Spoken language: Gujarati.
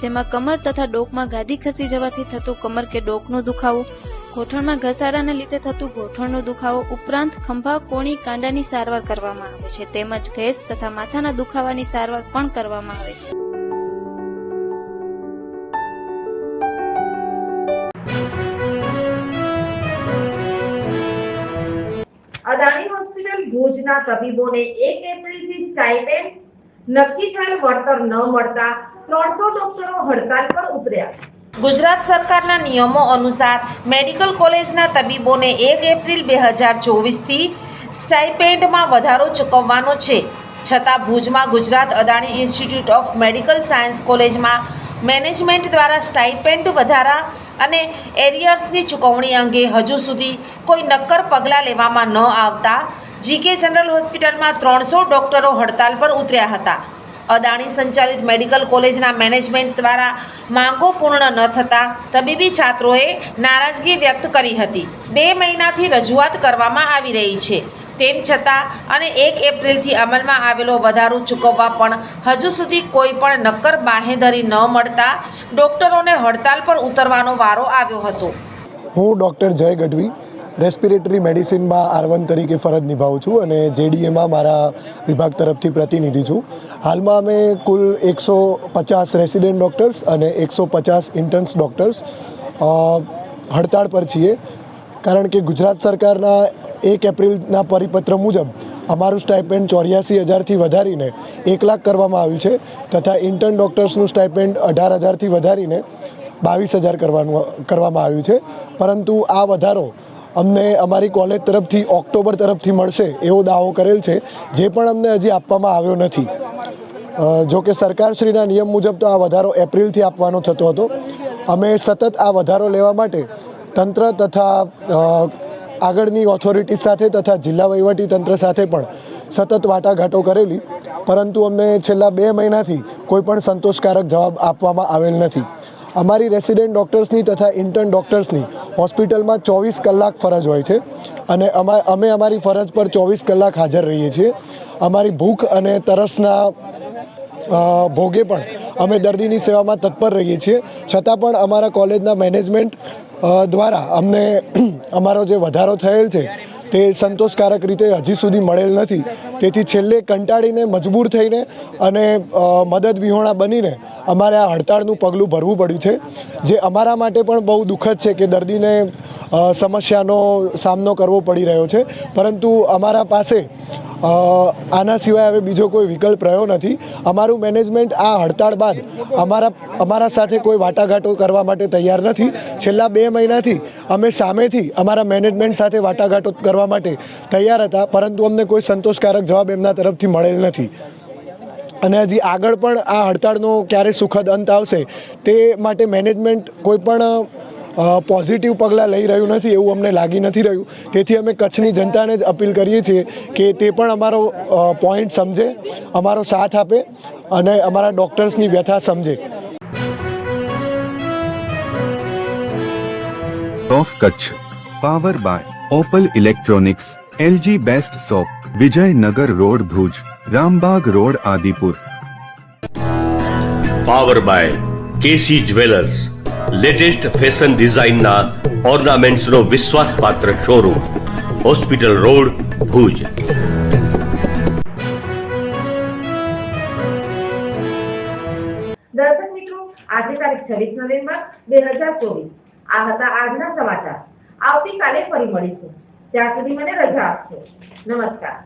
જેમાં કમર તથા ડોકમાં ગાદી ખસી જવાથી થતું કમર કે ડોકનો દુખાવો, ગોઠણમાં ઘસારાને લીધે થતું ગોઠણનો દુખાવો ઉપરાંત ખંભા, કોણી, કાંડાની સારવાર કરવામાં આવે છે. તેમજ ગેસ તથા માથાના દુખાવાની સારવાર પણ કરવામાં આવે છે. અદાણી હોસ્પિટલ ભુજના તબીબોને એક એપ્રિલથી સ્ટાઇપેન્ડ નક્કી થયેલ વળતર ન મળતા ત્રણસો ડોક્ટરો હડતાલ પર ઉતર્યા ગુજરાત સરકારના નિયમો અનુસાર મેડિકલ કોલેજના તબીબોને એક એપ્રિલ બે હજાર ચોવીસથી સ્ટાઇપેન્ડમાં વધારો ચૂકવવાનો છે. છતાં ભુજમાં Gujarat Adani institute of medical science કોલેજમાં મેનેજમેન્ટ દ્વારા સ્ટાઇપેન્ડ વધારા અને એરિયર્સની ચૂકવણી અંગે હજુ સુધી કોઈ નક્કર પગલાં લેવામાં ન આવતા જીકે જનરલ હોસ્પિટલમાં ત્રણસો ડોક્ટરો હડતાલ પર ઉતર્યા હતા. અદાણી સંચાલિત મેડિકલ કોલેજના મેનેજમેન્ટ દ્વારા માંગો પૂર્ણ ન થતાં તબીબી છાત્રોએ નારાજગી વ્યક્ત કરી હતી. બે મહિનાથી રજૂઆત કરવામાં આવી રહી છે. તેમ છતાં અને એક એપ્રિલથી અમલમાં આવેલો વધારો ચૂકવવા પણ હજુ સુધી કોઈ પણ નક્કર બાહેધરી ન મળતા ડોક્ટરોને હડતાલ પર ઉતરવાનો વારો આવ્યો હતો. હું ડૉક્ટર જય ગઢવી રેસ્પિરેટરી મેડિસિનમાં આર વન તરીકે ફરજ નિભાવું છું અને જેડીએમાં મારા વિભાગ તરફથી પ્રતિનિધિ છું. હાલમાં અમે કુલ એકસો પચાસ રેસિડેન્ટ ડૉક્ટર્સ અને એકસો પચાસ ઇન્ટર્ન્સ ડૉક્ટર્સ હડતાળ પર છીએ. કારણ કે ગુજરાત સરકારના એક એપ્રિલના પરિપત્ર મુજબ અમારું સ્ટાઇપેન્ડ ચોર્યાસી હજારથી વધારીને એક લાખ કરવામાં આવ્યું છે તથા ઇન્ટર્ન ડૉક્ટર્સનું સ્ટાઇપેન્ડ અઢાર હજારથી વધારીને બાવીસ હજાર કરવાનું, કરવામાં આવ્યું છે. પરંતુ આ વધારો અમને અમારી કોલેજ તરફથી ઓક્ટોબર તરફથી મળશે એવો દાવો કરેલ છે, જે પણ અમને હજી આપવામાં આવ્યો નથી. જો કે સરકારશ્રીના નિયમ મુજબ તો આ વધારો એપ્રિલથી આપવાનો થતો હતો. અમે સતત આ વધારો લેવા માટે તંત્ર તથા આગળની ઓથોરિટી સાથે તથા જિલ્લા વહીવટી તંત્ર સાથે પણ સતત વાટાઘાટો કરેલી, પરંતુ અમને છેલ્લા બે મહિનાથી કોઈ પણ સંતોષકારક જવાબ આપવામાં આવેલ નથી. અમારી રેસિડેન્ટ ડૉક્ટર્સની તથા ઇન્ટર્ન ડૉક્ટર્સની હોસ્પિટલમાં ચોવીસ કલાક ફરજ હોય છે. અને અમા, અમે અમારી ફરજ પર ચોવીસ કલાક હાજર રહીએ છીએ. અમારી ભૂખ અને તરસના ભોગે પણ અમે દર્દીની સેવામાં તત્પર રહીએ છીએ. છતાં પણ અમારા કોલેજના મેનેજમેન્ટ દ્વારા અમને અમારો જે વધારો થયેલ છે તે સંતોષકારક રીતે હજી સુધી મળેલ નથી. તેથી છેલ્લે કંટાળીને મજબૂર થઈને અને મદદ વિહોણા બનીને અમારે આ હડતાળનું પગલું ભરવું પડ્યું છે. જે અમારા માટે પણ બહુ દુઃખદ છે કે દર્દીને સમસ્યાનો સામનો કરવો પડી રહ્યો છે. પરંતુ અમારા પાસે આના સિવાય હવે બીજો કોઈ વિકલ્પ રહ્યો નથી. અમારું મેનેજમેન્ટ આ હડતાળ બાદ અમારા અમારા સાથે કોઈ વાટાઘાટો કરવા માટે તૈયાર નથી. છેલ્લા બે મહિનાથી અમે સામેથી અમારા મેનેજમેન્ટ સાથે વાટાઘાટો કરવા માટે તૈયાર હતા, પરંતુ અમને કોઈ સંતોષકારક જવાબ એમના તરફથી મળેલ નથી. અને હજી આગળ પણ આ હડતાળનો ક્યારે સુખદ અંત આવશે તે માટે મેનેજમેન્ટ કોઈ પણ પોઝિટિવ પગલાં લઈ રહ્યું નથી એવું અમને લાગી નથી રહ્યું. તેથી અમે કચ્છની જનતાને જ અપીલ કરીએ છીએ કે તે પણ અમારો પોઈન્ટ સમજે અમારો સાથ આપે અને અમારા ડૉક્ટર્સની વ્યથા સમજે. Of Kutch power by Opal electronics LG best shop Vijaynagar road Bhuj Rambag road Adipur power by KC jewellers latest fashion ડિઝાઇનના ઓર્નામેન્ટ્સનો વિશ્વાસપાત્ર શોરૂમ, હોસ્પિટલ રોડ, ભુજ. દર્શક મિત્રો આજે તારીખ છવ્વીસ નવેમ્બર બે હજાર ચોવીસ. આ હતા આજના સમાચાર. આવતીકાલે ફરી મળીશું. ત્યાં સુધી મને રજા આપશો નમસ્કાર.